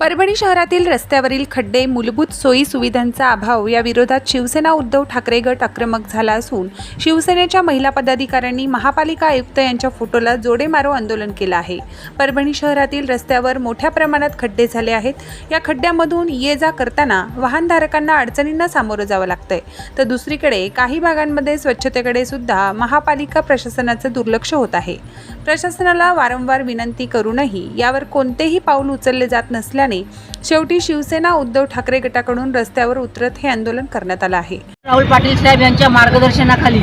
परभणी शहरातील रस्त्यावरील खड्डे मूलभूत सोयी सुविधांचा अभाव या विरोधात शिवसेना उद्धव ठाकरे गट आक्रमक झाला असून शिवसेनेच्या महिला पदाधिकाऱ्यांनी महापालिका आयुक्त यांच्या फोटोला जोडे मारो आंदोलन केलं आहे. परभणी शहरातील रस्त्यावर मोठ्या प्रमाणात खड्डे झाले आहेत. या खड्ड्यामधून ये जा करताना वाहनधारकांना अडचणींना सामोरं जावं लागतंय. तर दुसरीकडे काही भागांमध्ये स्वच्छतेकडे सुद्धा महापालिका प्रशासनाचं दुर्लक्ष होत आहे. प्रशासनाला वारंवार विनंती करूनही यावर कोणतेही पाऊल उचलले जात नसल्याने शेवटी शिवसेना उद्धव ठाकरे गटाकडून रस्त्यावर उतरत हे आंदोलन करण्यात आलं आहे. राहुल पाटील साहेब यांच्या मार्गदर्शनाखाली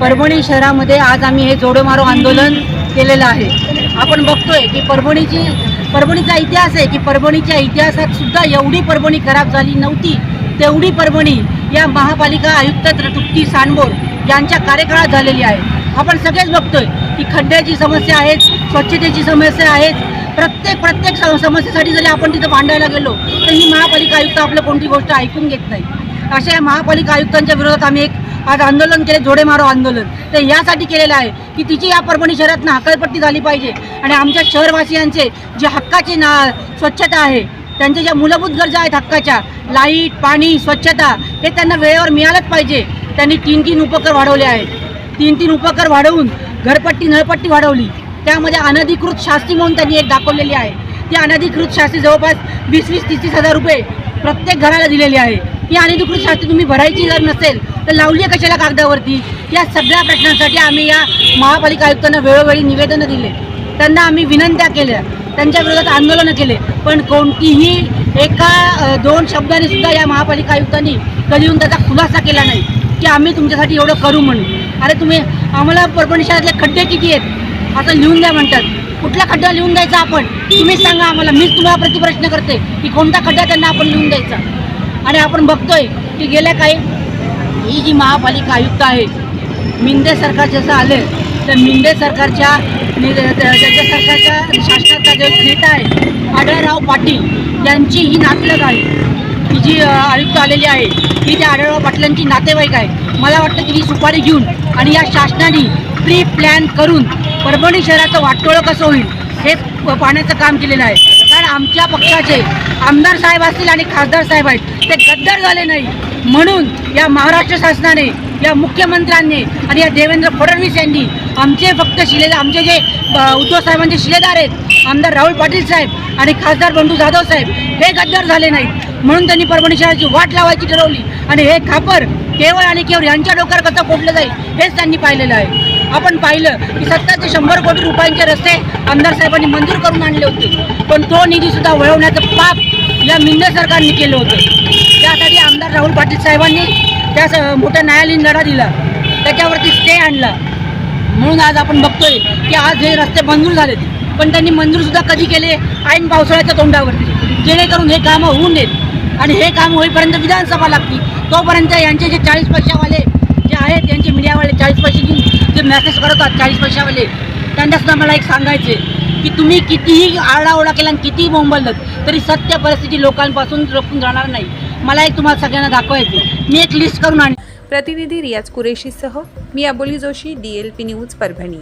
परभणी शहरामध्ये आज आम्ही हे जोडो मारो आंदोलन केलेलं आहे. आपण बघतोय की परभणीची परभणीचा इतिहास आहे की परभणीच्या इतिहासात सुद्धा एवढी परभणी खराब झाली नव्हती. तेवढी परभणी या महापालिका आयुक्त तृप्ती सांडबोर यांच्या कार्यकाळात झालेली आहे. आपण सगळेच बघतोय की खड्ड्याची समस्या आहेत स्वच्छतेची समस्या आहेत. प्रत्येक प्रत्येक समस्येसाठी जरी आपण तिथं भांडायला गेलो तर ही महापालिका आयुक्त आपलं कोणती गोष्ट ऐकून घेत नाही. अशा या महापालिका आयुक्तांच्या विरोधात आम्ही एक आज आंदोलन केले जोडे मारो आंदोलन. तर यासाठी केलेलं आहे की तिची या परभणी शहरातनं हकालपट्टी झाली पाहिजे. आणि आमच्या शहरवासियांचे जे हक्काचे ना स्वच्छता आहे त्यांच्या ज्या मूलभूत गरजा आहेत हक्काच्या लाइट पाणी स्वच्छता हे त्यांना वेळेवर मिळालंच पाहिजे. त्यांनी तीन तीन उपकर वाढवले आहेत. तीन तीन उपकर वाढवून घरपट्टी नळपट्टी वाढवली. त्यामध्ये अनधिकृत शास्ती म्हणून त्यांनी एक दाखवलेली आहे. ती अनधिकृत शास्ती जवळपास वीस वीस तीस तीस हजार रुपये प्रत्येक घराला दिलेली आहे. ही अनधिकृत शास्ती तुम्ही भरायची जर नसेल तर लावली आहे कशाला कागदावरती? या सगळ्या प्रश्नांसाठी आम्ही या महापालिका आयुक्तांना वेळोवेळी निवेदनं दिले. त्यांना आम्ही विनंत्या केल्या. त्यांच्या विरोधात आंदोलनं केले. पण कोणतीही एका दोन शब्दाने सुद्धा या महापालिका आयुक्तांनी कधी येऊन त्याचा खुलासा केला नाही की आम्ही तुमच्यासाठी एवढं करू म्हणून. अरे तुम्ही आम्हाला परभणी शहरातले खड्डे किती आहेत? असं लिहून द्या म्हणतात. कुठला खड्डा लिहून द्यायचा आपण? तुम्हीच सांगा आम्हाला. मीच तुम्हाला प्रतिप्रश्न करते. की कोणता खड्डा त्यांना आपण लिहून द्यायचा? आणि आपण बघतोय की गेल्या काही ही जी महापालिका आयुक्त आहे मिंदे सरकार जसं आले तर मिंदे सरकारच्या नि- सरकारच्या शासनाचा जो नेता आहे आढळराव पाटील यांची ही नातलग आहे. ही जी आयुक्त आलेली आहे ही त्या आढळराव पाटलांची नातेवाईक आहे. मला वाटतं की ही सुपारी घेऊन आणि या शासनाने प्री प्लॅन करून परभणी शहराचं वाटोळं कसं होईल हे प- पाहण्याचं काम केलेलं आहे. कारण आमच्या पक्षाचे आमदार साहेब असतील आणि खासदार साहेब आहेत ते गद्दार झाले नाही. म्हणून या महाराष्ट्र शासनाने या मुख्यमंत्र्यांनी आणि या देवेंद्र फडणवीस यांनी आमचे फक्त शिलेदार आमचे जे उद्धव साहेबांचे शिलेदार आहेत आमदार राहुल पाटील साहेब आणि खासदार बंधू जाधव साहेब हे गद्दार झाले नाहीत. म्हणून त्यांनी परभणी शहराची वाट लावायची ठरवली आणि हे खापर केवळ आणि केवळ यांच्या डोक्यावर कसं फोडलं जाईल हेच त्यांनी पाहिलेलं आहे. आपण पाहिलं की सत्तर ते शंभर कोटी रुपयांचे रस्ते आमदार साहेबांनी मंजूर करून आणले होते. पण तो निधीसुद्धा वळवण्याचं पाप या मिंदे सरकारने केलं होतं. त्यासाठी आमदार राहुल पाटील साहेबांनी त्या स- मोठ्या न्यायालयीन लढा दिला. त्याच्यावरती स्टे आणला. म्हणून आज आपण बघतोय की आज हे रस्ते मंजूर झालेत. पण त्यांनी मंजूरसुद्धा कधी केले? ऐन पावसाळ्याच्या तोंडावरती. जेणेकरून हे कामं होऊ नयेत. आणि हे काम होईपर्यंत विधानसभा लागती तोपर्यंत यांचे जे चाळीस पैशावाले जे आहेत यांचे मीडियावाले चाळीस पैसे घेऊन जे मेसेज करतात चाळीस पैशावाले त्यांनासुद्धा मला एक सांगायचे की तुम्ही कितीही आरडाओरडा केला आणि कितीही बोंबलत तरी सत्य परिस्थिती लोकांपासून रोखून जाणार नाही. मला एक तुम्हाला सगळ्यांना दाखवायचं मी एक लिस्ट करून आण प्रतिनिधी रियाज कुरेशीसह मी Aboli Joshi D L P news Parbhani.